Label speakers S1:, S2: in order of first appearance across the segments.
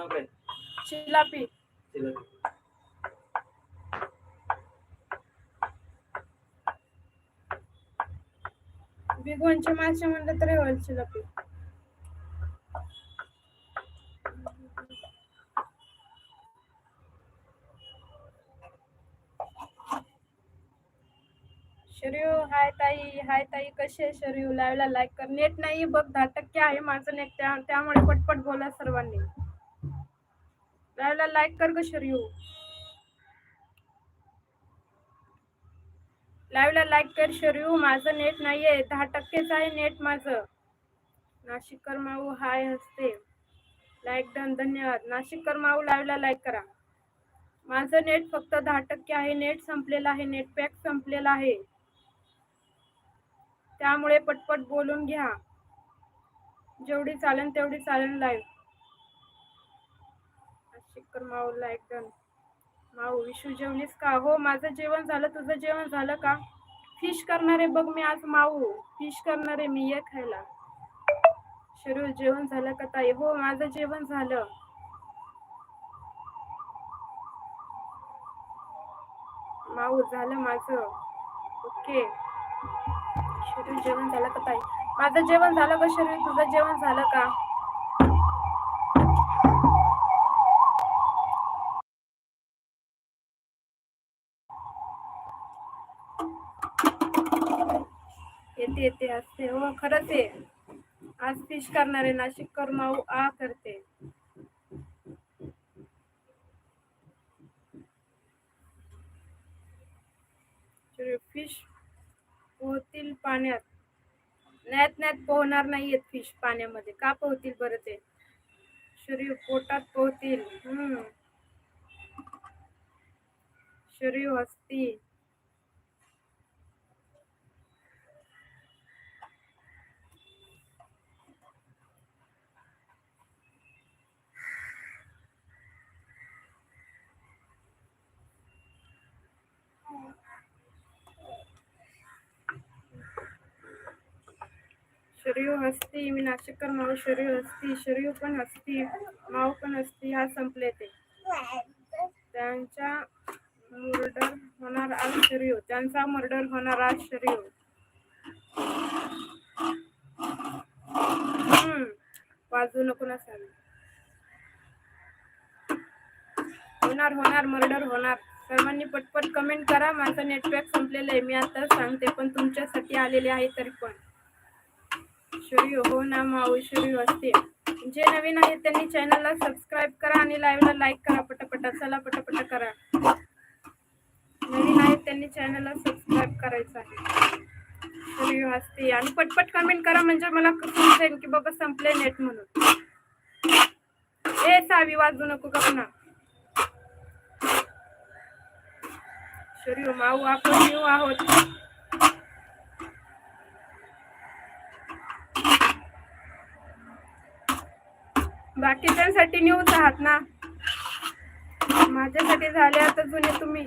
S1: नाव काय?
S2: चिलापी
S1: तिला
S2: बिगोनचे मासे म्हणलं तरी होईल चिलापी शरीव हाय ताई हाय ताई कशी आहे शरीव लाईव्हला लाईक कर. नेट नाही बघ दहा टक्के आहे माझं नेट. त्या त्यामुळे पटपट बोला सर्वांनी. लाईव्हला लाईक कर ग शरीव लाईव्हला लाईक कर शरीव माझं नेट नाहीये. दहा टक्केच आहे नेट माझं. नाशिककर माऊ हाय हसते. लाईक डन धन्यवाद. नाशिककर माऊ लाईव्हला लाईक करा. माझं नेट फक्त दहा टक्के आहे. नेट संपलेलं आहे. नेट पॅक संपलेला आहे. त्यामुळे पटपट बोलून घ्या. जेवढी चालेल तेवढी चालेल लाईव्ह नाशिककर माऊला लाईक माऊ विशू जेवलीस का? हो माझं जेवण झालं. तुझं जेवण झालं का? फिश करणारे बघ मी आज माऊ. फिश करणारे मी ये खायला. शरीर जेवण झालं का ताई? हो माझं जेवण झालं. माऊ झालं माझं. ओके. शरीर जेवण झालं का ताई? माझं जेवण झालं का शरीर. तुझं जेवण झालं का? येते असते. हो खरंच आहे. आज फिश करणारे नाशिककर माऊ आ करते. फिश पोहतील पाण्यात. नॅत नॅत पोहणार नाहीयेत फिश पाण्यामध्ये. का पोहतील बरं ते? शरीर पोटात पोहतील. हम्म. शरीर हसतील शरीर हसती मी नाशिककर माऊ शरीर हसती शरीर पण हसती माऊ पण हसती हा संपले ते. त्यांच्या मर्डर होणार आज शरीर त्यांचा मर्डर होणार आज शरीर. हम्म वाजू नको ना होणार होणार मर्डर होणार. सर्वांनी पटपट कमेंट करा माझं नेटवर्क संपलेलं आहे. मी आता सांगते पण तुमच्यासाठी आलेले आहे तरी पण. शरी हो ना माऊ शरी असते. जे नवीन आहेत त्यांनी चॅनलला सबस्क्राईब करा आणि लाईव्हला लाईक करा. पटापटा चला पटापटा करा. नवीन आहेत त्यांनी चॅनलला सबस्क्राईब करायचं आहे. असते. आणि पटपट कमेंट करा म्हणजे मला समजेल की बाबा संपले नेट म्हणून. ए सावी वाजू नको का पुन्हा शरी माऊ आपण न्यू आहोत. बाकीच्यांसाठी न्यूज आहात ना. माझ्यासाठी झाले आता जुने तुम्ही.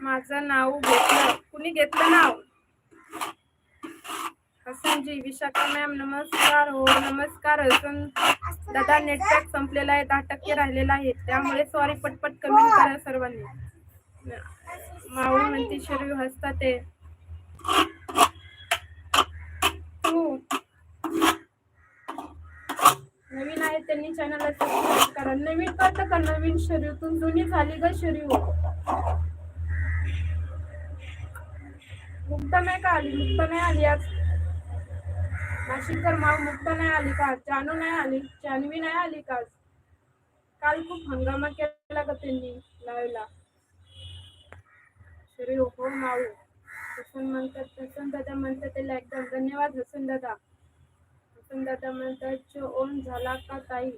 S2: माझं नाव घेतलं. कुणी घेतलं नाव? हसनजी विशाखा मॅम नमस्कार. हो नमस्कार हसन. दादा नेटवर्क संपलेला आहे. दहा टक्के राहिलेला आहे. त्यामुळे सॉरी पटपट कमेंट करा सर्वांनी. माऊ म्हणते शरीर हसतात ते. नवीन आहे त्यांनी चॅनलला सबस्क्राईब करा. नवीन कळतं का नवीन शरीरातून जुनी झाली ग शरीर मुक्त नाही का आली? मुक्त नाही आली आज? नाशिककर माव मुक्त नाही आली का? जानू नाही आली? जानवी नाही आली का आज? काल खूप हंगामा केला का त्यांनी लावला? शरीर हो माऊ हसन म्हणतात हसन दादा म्हणतात त्याला एकदम धन्यवाद हसन दादा. हसन दादा म्हणतात ओन झाला का ताई?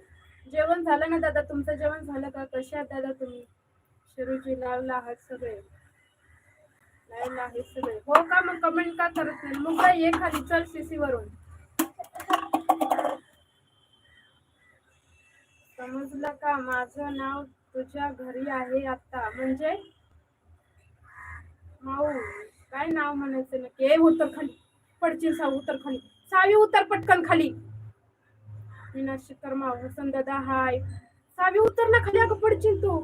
S2: जेवण झालं ना दादा तुमचं जेवण झालं का? कशा आहात दादा तुम्ही? शिरूजी लावला आहात सगळे. लावला आहे सगळे. हो का? मग कमेंट का करत नाही? मग काय ये खाली चल सीसी वरून. समजलं का? माझं नाव तुझ्या घरी आहे आता. म्हणजे? माऊ. काय नाव म्हणायचं नक्की ए उत्तर खाली पडशील साऊ उत्तर खाली सावी उतर पटकन खाली. मीनाक्षी कर्मा वसंत दादा हाय. सावी उतर ना खाली अगं पडचील तू.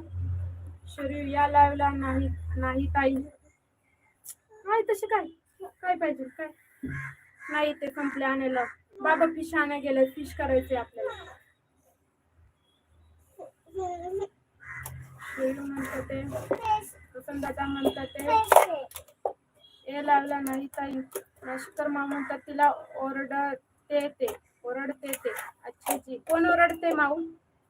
S2: शरीर या लावला नाही नाही ताई. काय तसे काय? काय पाहिजे? काय? नाही ते संपले आणायला. बाबा फिश आणाय गेले. फिश करायचे आपल्याला. शरीर ते. वसंत दादा म्हणतात ते. हे लावला नाही ताई. नाशिकर माऊ म्हणतात तिला ओरडते ते ओरडते ते अच्छा जी कोण ओरडते माऊ?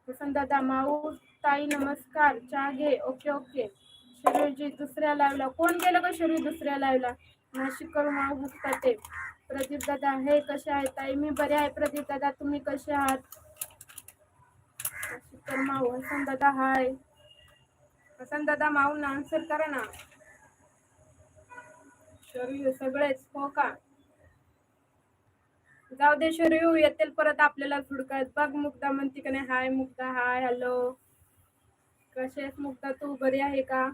S2: वसंत दादा माऊ ताई नमस्कार चहा घे. Okay okay. शरीरजी दुसऱ्या लावला. कोण गेलं का शरीर दुसऱ्या लावला? नाशिककर माऊ हसतात ते प्रदीप दादा हे कसे आहे ताई? मी बरे आहे प्रदीप दादा तुम्ही कसे आहात? नाशिककर माऊ वसंत दादा हाय. वसंत दादा माऊ आन्सर करा ना. शरीर सगळेच हो का जाऊ दे शरीर येतील परत आपल्याला हुडकत बघ मुग्धा म्हणते का नाही हाय मुग्धा हाय हॅलो. कशी आहेस मुग्धा तू बरी आहे का?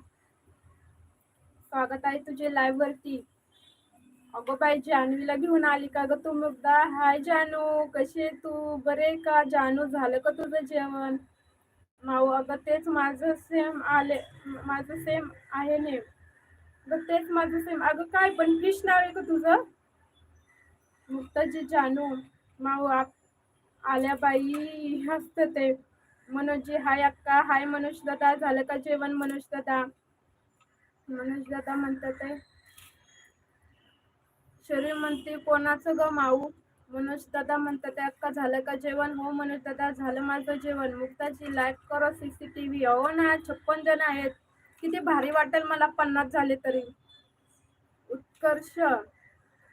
S2: स्वागत आहे तुझे लाईव्ह वरती. अगं बाई जानवीला घेऊन आली का ग तू मुग्धा? हाय जानू कशी आहे तू? बरे का? जानू झालं का तुझं जेवण? माऊ अगं तेच माझं सेम आले माझं सेम आहे नेम. बघ तेच माझं सेम अगं काय? पण फिश नाव आहे का तुझं. मुक्ताजी जानू माऊ आप- आल्या बाई हसत ते. मनोजी हाय अक्का. हाय मनोज दादा. झालं का जेवण मनोज दादा? मनोज दादा म्हणतात ते. शरीर म्हणते कोणाचं ग माऊ? मनोज दादा म्हणतात अक्का झालं का जेवण? हो मनोज दादा झालं माझं जेवण. मुक्ताजी लाईक करो सीसीटीव्ही हो ना छप्पन जण आहेत. किती भारी वाटेल मला पन्नास झाले तरी. उत्कर्ष.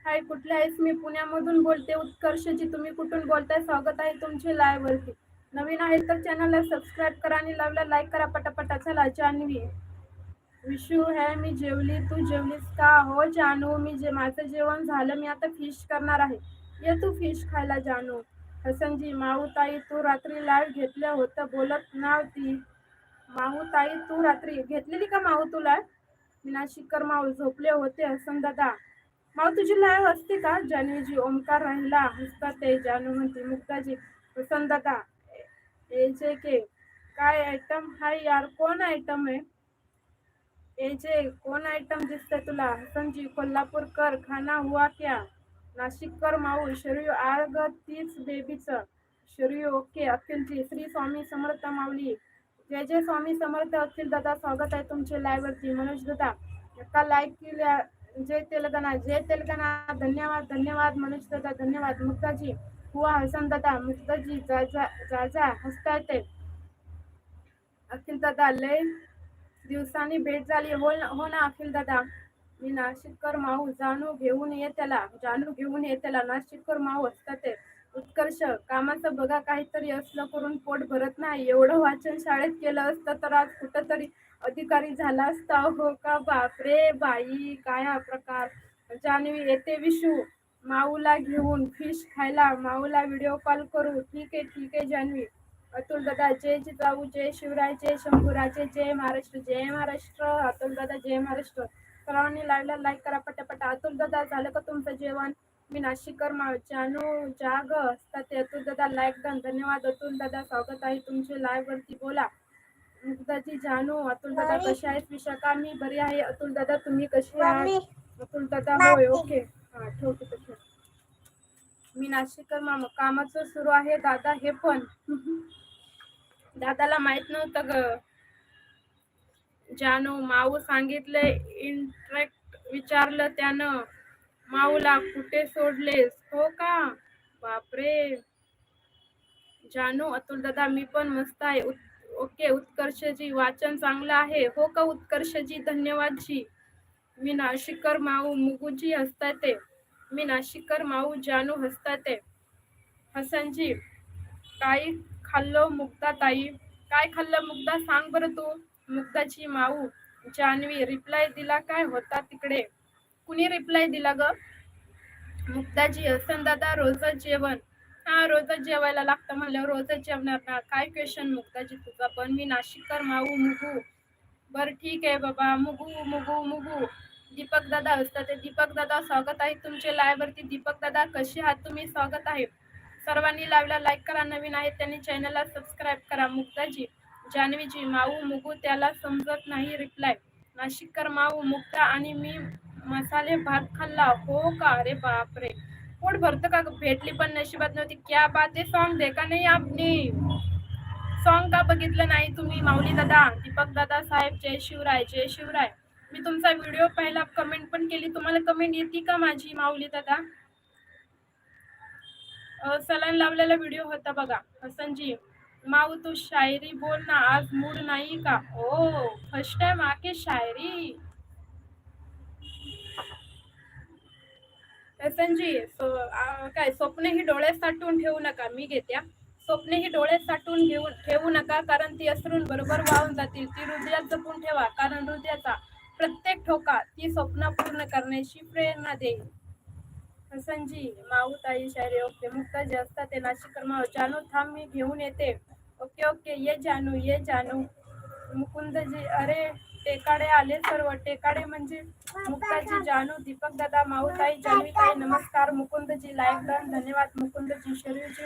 S2: हाय कुठले आहेस? मी पुण्यामधून बोलते. उत्कर्षजी तुम्ही कुठून बोलताय? स्वागत आहे तुमचे लाईव्ह वरती. नवीन आहे तर चॅनलला सबस्क्राईब करा आणि लावला लाईक करा पटापटा. चला जान्हवी विशू है मी जेवली. तू जेवलीस का? हो जानू. मी जे माझं जेवण झालं. मी आता फिश करणार आहे. ये तू फिश खायला जानू. हसनजी माऊ ताई तू रात्री लाईव्ह घेतलं होतं. बोलत नव्हती. माऊ ताई तू रात्री घेतलेली का माऊ तुला? मीनाशिकर माऊ झोपले होते हसन दादा. माऊ तुझी लय असते का? जानवीजी ओमकार राहिला हसता ते जानू म्हणते मुक्ताजी हसन दादा ए जे के काय आयटम हाय यार कोण आयटम आहे? ए जे कोण आयटम दिसतंय तुला? हसनजी कोल्हापूरकर खाना हुआ क्या? नाशिककर माऊ शरीर आर्ग तीच बेबीचं शरीर ओके अखिलजी श्री स्वामी समर्थ माऊली. जय जय स्वामी समर्थ अखिल दादा स्वागत आहे तुमचे लाईव्ह वरती. मनोज दादा एका लाईक केल्या. जय तेलंगणा जय तेलंगणा. धन्यवाद धन्यवाद मनोज दादा धन्यवाद. मुक्ताजी हुआ हसन दादा मुक्ताजी जा जा हसता येते. अखिल दादा लय दिवसांनी भेट झाली. हो ना हो ना अखिल दादा. मी नाशिककर माऊ जाणू घेऊन ये त्याला जाणू घेऊन ये त्याला. नाशिककर माऊ असतात उत्कर्ष. कामाचं बघा काहीतरी असलं करून पोट भरत नाही. एवढं वाचन शाळेत केलं असतं तर आज कुठंतरी अधिकारी झाला असता. हो का बापरे बाई काय हा प्रकार? जानवी येते विशू. माऊला घेऊन फिश खायला. माऊला व्हिडिओ कॉल करू. ठीक आहे ठीक आहे जान्हवी अतुल दादा जय जिजाऊ जय शिवराय जय शंभूराजे जय महाराष्ट्र जय महाराष्ट्र. अतुल दादा जय महाराष्ट्र. सर्वांनी लाईव्हला लाईक करा पटापटा. अतुल दादा झालं का तुमचं जेवण? मी नाशिकर मा जानू जाग. असतात ते अतुल दादा लाईक डन धन्यवाद. अतुल दादा स्वागत आहे तुमचे लाईव्ह वरती. बोला. मुक्ताजी जानू अतुल दादा कसे आहेत? विशाखा मी बरी आहे. अतुल दादा तुम्ही कसे आहात? अतुल दादा होय ओके हा ठेवते तसे मी नाशिकर मामा. कामाचं सुरू आहे दादा हे पण. दादाला माहीत नव्हतं ग. जानू माऊ सांगितले इंटरेक्ट विचारलं त्यानं. माऊला कुठे सोडलेस? हो का? बापरे. जानू अतुल दादा मी पण मस्त आहे. उत- ओके उत्कर्षजी वाचन चांगलं आहे. हो का उत्कर्षजी? धन्यवाद जी मी नाशिककर माऊ मुगुजी हसतात ते मी नाशिककर माऊ जानू हसतात ते हसनजी काय खाल्लं मुक्ता ताई? काय खाल्लं मुग्धा? सांग बरं तू. मुक्ताची माऊ जानवी रिप्लाय दिला काय? होता तिकडे. कुणी रिप्लाय दिला ग? मुक्ताजी हसन दादा रोजच जेवण. हा रोजच जेवायला लागतं म्हणल्यावर रोजच जेवणार ना? काय क्वेश्चन मुक्ताजी तुझा? पण मी नाशिककर माऊ मुगू. बर ठीक आहे बाबा. मुगू मुगू मुगू. दीपक दादा असतात ते. दीपक दादा स्वागत आहे तुमचे लायवरती दीपक दादा कसे आहात तुम्ही? स्वागत आहे. सर्वांनी लाईव्हला लाईक करा. नवीन आहेत त्यांनी चॅनलला सबस्क्राईब करा. मुक्ताजी जान्हवीजी माऊ मुगू त्याला समजत नाही रिप्लाय नाशिककर माऊ मुक्ता आणि मी मसाले भात खाल्ला. हो का? अरे बापरे. पोट भरतं का? ग? भेटली पण नशिबात नव्हती. क्या बात आहे? सॉन्ग देखा नाही आपने. सॉन्ग का बघितलं नाही तुम्ही माऊली दादा? दीपक दादा साहेब जय शिवराय जय शिवराय. मी तुमचा व्हिडिओ पाहिला कमेंट पण केली. तुम्हाला कमेंट येते का माझी माऊली दादा? सलन लावलेला व्हिडिओ होता बघा. हसनजी माऊ तू शायरी बोल ना आज मूड नाही का? ओ फर्स्ट टाइम आके शायरी. हसनजी काय स्वप्न ही डोळ्यात साठवून ठेवू नका मी घेत्या. स्वप्ने ही डोळ्यात साठवून घेऊन ठेवू नका कारण ती असरून बरोबर वाहून जातील. ती हृदयात जपून ठेवा कारण हृदयाचा प्रत्येक ठोका ती स्वप्न पूर्ण करण्याची प्रेरणा देईल. हसनजी माऊ ताई शायरी ओके मुक्ता जे असतात ते नाशिक कर्मावर. जानू थांब मी घेऊन येते. ओके ओके ये जानू ये जानू. मुकुंदजी अरे टेकाडे आले सर्व. टेकाडे म्हणजे मुक्ताजी जानू दीपक दादा माऊ ताई जान्हवी ताई नमस्कार. मुकुंदजी लाईव्ह डन धन्यवाद. मुकुंदजी शरीरजी